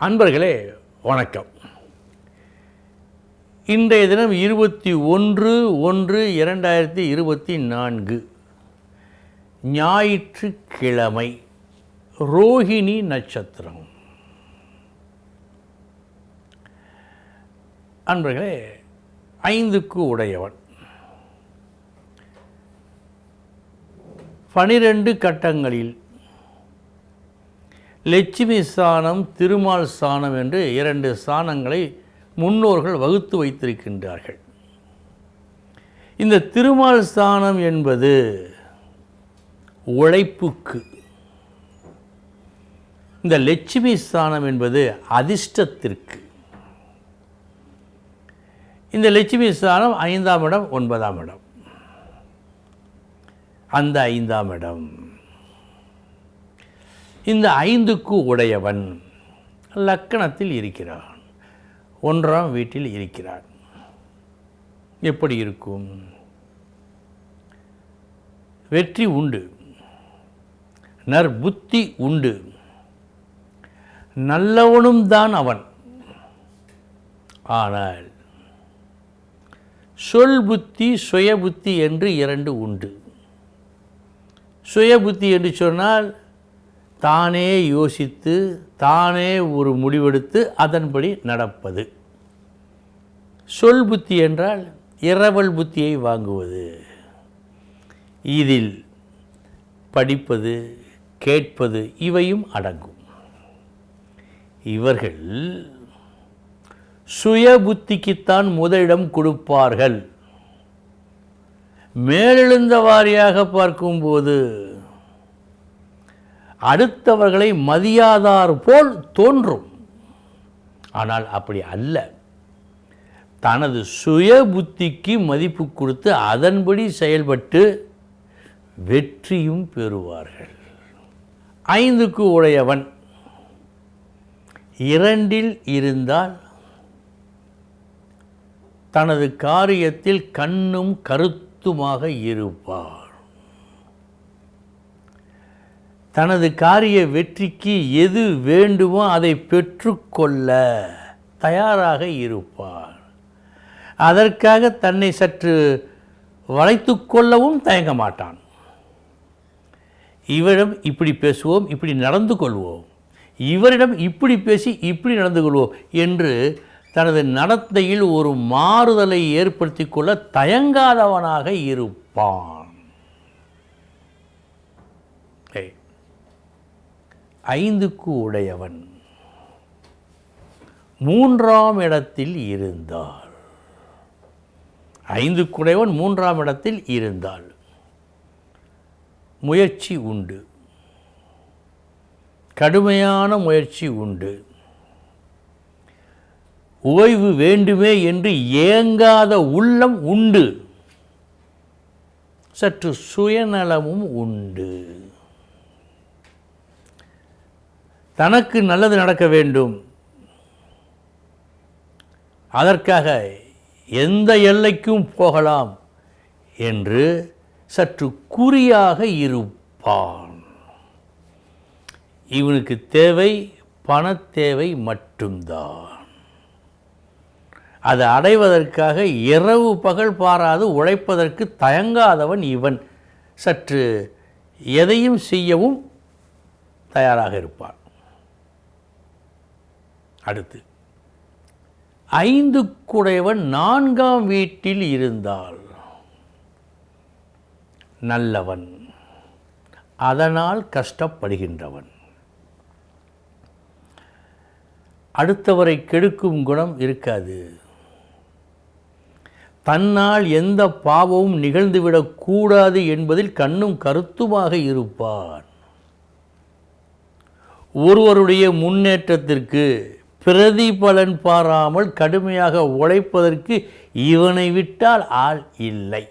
அன்பர்களே வணக்கம். இன்றைய தினம் இருபத்தி ஒன்று ஒன்று இரண்டாயிரத்தி இருபத்தி நான்கு. ஞாயிற்றுக்கிழமை ரோஹிணி நட்சத்திரம். அன்பர்களே ஐந்துக்கு உடையவன். பனிரெண்டு கட்டங்களில் லட்சுமி சாணம் திருமால் சாணம் என்று இரண்டு சாணங்களை முன்னோர்கள் வகுத்து வைத்திருக்கின்றார்கள். இந்த திருமால் சாணம் என்பது உழைப்புக்கு இந்த லட்சுமி ஸ்தானம் என்பது அதிர்ஷ்டத்திற்கு. இந்த லட்சுமி ஸ்தானம் ஐந்தாம் இடம் ஒன்பதாம் இடம். அந்த ஐந்தாம் இடம். இந்த ஐந்துக்கு உடையவன் லக்கணத்தில் இருக்கிறான். ஒன்றாம் வீட்டில் இருக்கிறான். எப்படி இருக்கும்? வெற்றி உண்டு. நற்புத்தி உண்டு. நல்லவனும் தான் அவன். ஆனால் சொல் புத்தி சுய புத்தி என்று இரண்டு உண்டு. சுய புத்தி என்று சொன்னால் தானே யோசித்து தானே ஒரு முடிவெடுத்து அதன்படி நடப்பது. சொல் புத்தி என்றால் இரவல் புத்தியை வாங்குவது. இதில் படிப்பது கேட்பது இவையும் அடங்கும். இவர்கள் சுய புத்திக்குத்தான் முதலிடம் கொடுப்பார்கள். மேலெழுந்த வாரியாக பார்க்கும்போது அடுத்தவர்களை மதியாதார் போல் தோன்றும். ஆனால் அப்படி அல்ல. தனது சுய புத்திக்கு மதிப்பு கொடுத்து அதன்படி செயல்பட்டு வெற்றியும் பெறுவார்கள். ஐந்துக்கு உடையவன் இரண்டில் இருந்தால் தனது காரியத்தில் கண்ணும் கருத்துமாக இருப்பார் தனது காரிய வெற்றிக்கு எது வேண்டுமோ அதை பெற்றுக்கொள்ள தயாராக இருப்பார் அதற்காக தன்னை சற்று வளைத்து கொள்ளவும் தயங்க மாட்டான். இவரிடம் இப்படி பேசுவோம் இப்படி நடந்து கொள்வோம். இவரிடம் இப்படி பேசி இப்படி நடந்து கொள்வோம் என்று தனது நடத்தையில் ஒரு மாறுதலை ஏற்படுத்தி கொள்ள தயங்காதவனாக இருப்பான். ஐந்துக்கு உடையவன். மூன்றாம் இடத்தில் இருந்தால் ஐந்துக்குடையவன் மூன்றாம் இடத்தில் இருந்தால் முயற்சி உண்டு. கடுமையான முயற்சி உண்டு. ஓய்வு வேண்டுமே என்று ஏங்காத உள்ளம் உண்டு. சற்று சுயநலமும் உண்டு. தனக்கு நல்லது நடக்க வேண்டும். அதற்காக எந்த எல்லைக்கும் போகலாம் என்று சற்று குறியாக இருப்பான். இவனுக்கு தேவை பணத்தேவை மட்டும்தான். அதை அடைவதற்காக இரவு பகல் பாராது உழைப்பதற்கு தயங்காதவன் இவன். சற்று எதையும் செய்யவும் தயாராக இருப்பான். அடுத்து. ஐந்து குடையவன் நான்காம் வீட்டில் இருந்தால் நல்லவன். அதனால் கஷ்டப்படுகின்றவன். அடுத்தவரை கெடுக்கும் குணம் இருக்காது. தன்னால் எந்த பாவமும் நிகழ்ந்துவிடக்கூடாது என்பதில் கண்ணும் கருத்துமாக இருப்பான். ஒருவருடைய முன்னேற்றத்திற்கு பிரதிபலன் பாராமல் கடுமையாக உழைப்பதற்கு இவனை விட்டால் ஆள் இல்லை.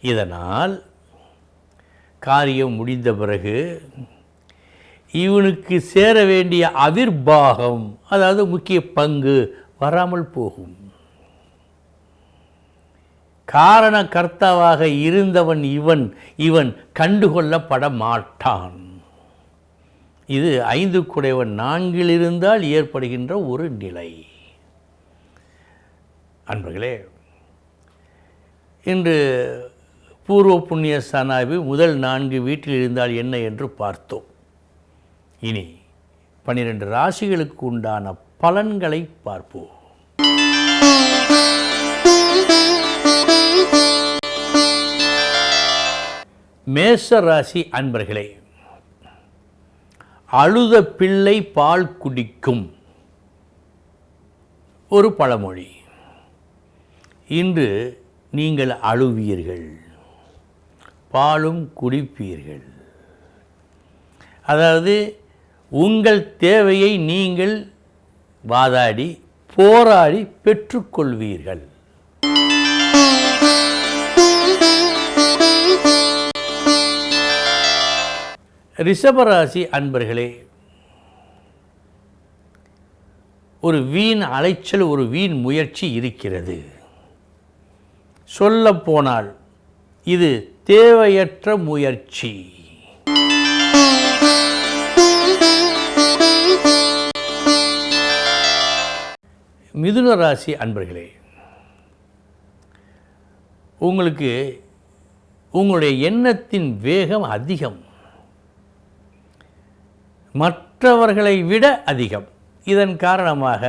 இதனால் காரியம் முடிந்த பிறகு இவனுக்கு சேர வேண்டிய அவிர்பாகம் அதாவது முக்கிய பங்கு வராமல் போகும். காரண கர்த்தாவாக இருந்தவன் இவன் இவன் கண்டுகொள்ளப்பட மாட்டான். இது ஐந்து குடைவன் நான்கில் இருந்தால் ஏற்படுகின்ற ஒரு நிலை. அன்பர்களே இன்று பூர்வ புண்ணிய ஸ்தானாவி முதல் நான்கு வீட்டில் இருந்தால் என்ன என்று பார்த்தோம். இனி பன்னிரண்டு ராசிகளுக்கு உண்டான பலன்களை பார்ப்போம். மேச ராசி அன்பர்களே அழுத பிள்ளை பால் குடிக்கும் ஒரு பழமொழி. இன்று நீங்கள் அழுவீர்கள் பாலும் குடிப்பீர்கள். அதாவது உங்கள் தேவையை நீங்கள் வாதாடி போராடி பெற்றுக்கொள்வீர்கள். ரிஷபராசி அன்பர்களே ஒரு வீண் அலைச்சல் ஒரு வீண் முயற்சி இருக்கிறது. சொல்லப்போனால் இது தேவையற்ற முயற்சி. மிதுன ராசி அன்பர்களே உங்களுக்கு உங்களுடைய எண்ணத்தின் வேகம் அதிகம். மற்றவர்களை விட அதிகம். இதன் காரணமாக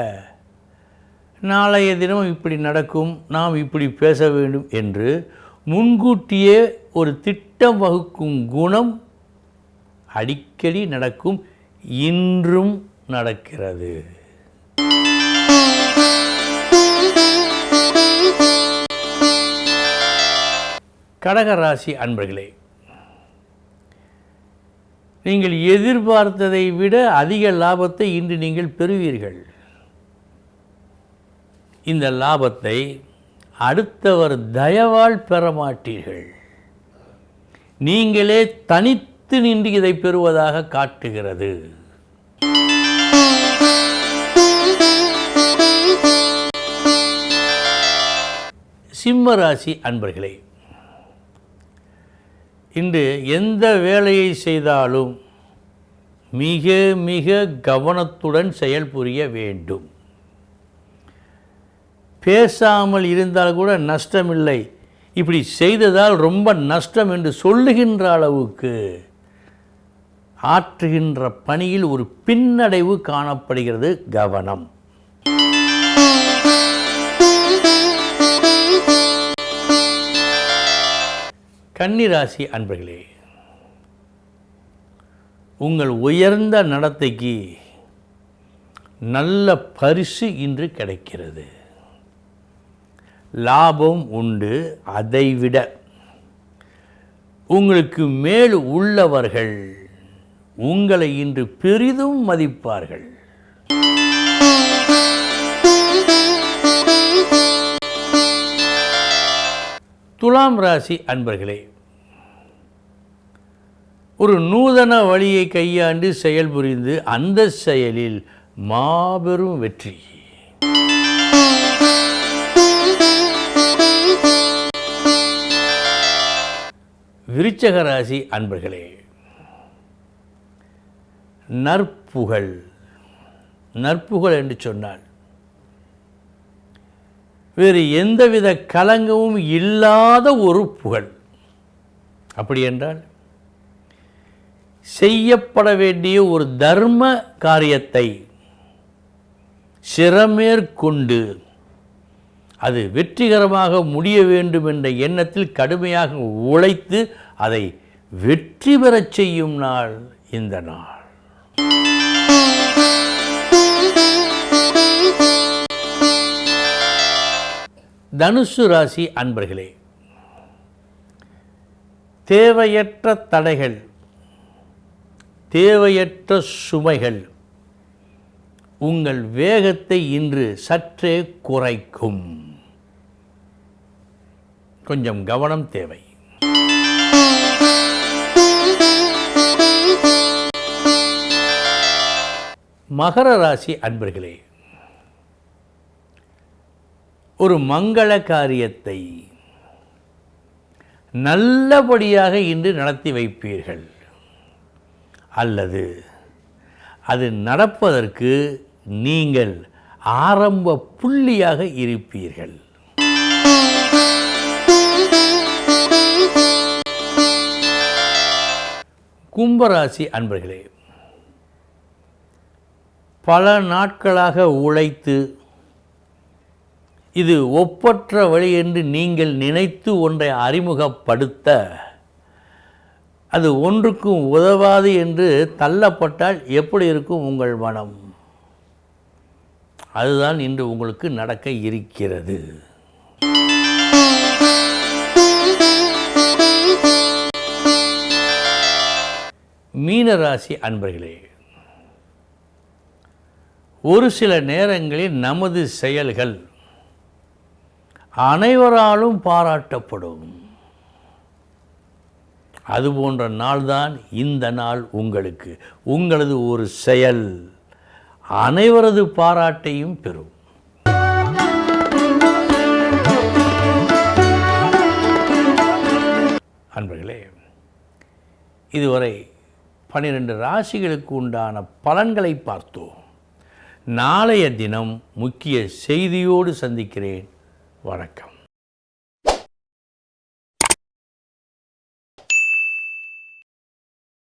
நாளைய தினம் இப்படி நடக்கும் நாம் இப்படி பேச வேண்டும் என்று முன்கூட்டியே ஒரு திட்டம் வகுக்கும் குணம் அடிக்கடி நடக்கும் இன்றும் நடக்கிறது. கடகராசி அன்பர்களே நீங்கள் எதிர்பார்த்ததை விட அதிக லாபத்தை இன்று நீங்கள் பெறுவீர்கள். இந்த லாபத்தை அடுத்தவர் தயவால் பெற மாட்டீர்கள். நீங்களே தனித்து நின்று இதை பெறுவதாக காட்டுகிறது. சிம்ம ராசி அன்பர்களே இன்று எந்த வேலையை செய்தாலும் மிக மிக கவனத்துடன் செயல்புரிய வேண்டும். பேசாமல் இருந்தால் கூட நஷ்டமில்லை. இப்படி செய்ததால் ரொம்ப நஷ்டம் என்று சொல்லுகின்ற அளவுக்கு ஆற்றுகின்ற பணியில் ஒரு பின்னடைவு காணப்படுகிறது கவனம். கன்னிராசி அன்பர்களே உங்கள் உயர்ந்த நடத்தைக்கு நல்ல பரிசு இன்று கிடைக்கிறது. லாபம் உண்டு அதைவிட. உங்களுக்கு மேல் உள்ளவர்கள் உங்களை இன்று பெரிதும் மதிப்பார்கள். துலாம் ராசி அன்பர்களே ஒரு நூதன வழியை கையாண்டு செயல்புரிந்து அந்த செயலில் மாபெரும் வெற்றி. விருச்சக ராசி அன்பர்களே நற்புகழ். நற்புகழ் என்று சொன்னால் வேறு எந்தவித கலங்கமும் இல்லாத ஒரு புகழ். அப்படி என்றால் செய்யப்பட வேண்டிய ஒரு தர்ம காரியத்தை சிறமேற்கொண்டு அது வெற்றிகரமாக முடிய வேண்டும் என்ற எண்ணத்தில் கடுமையாக உழைத்து அதை வெற்றி பெறச் செய்யும் நாள் இந்த நாள். தனுசு ராசி அன்பர்களே தேவையற்ற தடைகள் தேவையற்ற சுமைகள் உங்கள் வேகத்தை இன்று சற்றே குறைக்கும். கொஞ்சம் கவனம் தேவை. மகர ராசி அன்பர்களே ஒரு மங்கள காரியத்தை நல்லபடியாக இன்று நடத்தி வைப்பீர்கள். அல்லது அது நடப்பதற்கு நீங்கள் ஆரம்ப புள்ளியாக இருப்பீர்கள். கும்பராசி அன்பர்களே பல நாட்களாக உழைத்து இது ஒப்பற்ற வழி என்று நீங்கள் நினைத்து ஒன்றை அறிமுகப்படுத்த அது ஒன்றுக்கும் உதவாது என்று தள்ளப்பட்டால் எப்படி இருக்கும் உங்கள் மனம்? அதுதான் இன்று உங்களுக்கு நடக்க இருக்கிறது. மீனராசி அன்பர்களே ஒரு சில நேரங்களில் நமது செயல்கள் அனைவராலும் பாராட்டப்படும். அது போன்ற நாள்தான் இந்த நாள் உங்களுக்கு. உங்களது ஒரு செயல். அனைவரது பாராட்டையும் பெறும். அன்பர்களே இதுவரை பன்னிரண்டு ராசிகளுக்கு உண்டான பலன்களை பார்த்தோம். நாளைய தினம் முக்கிய செய்தியோடு சந்திக்கிறேன். வணக்கம்.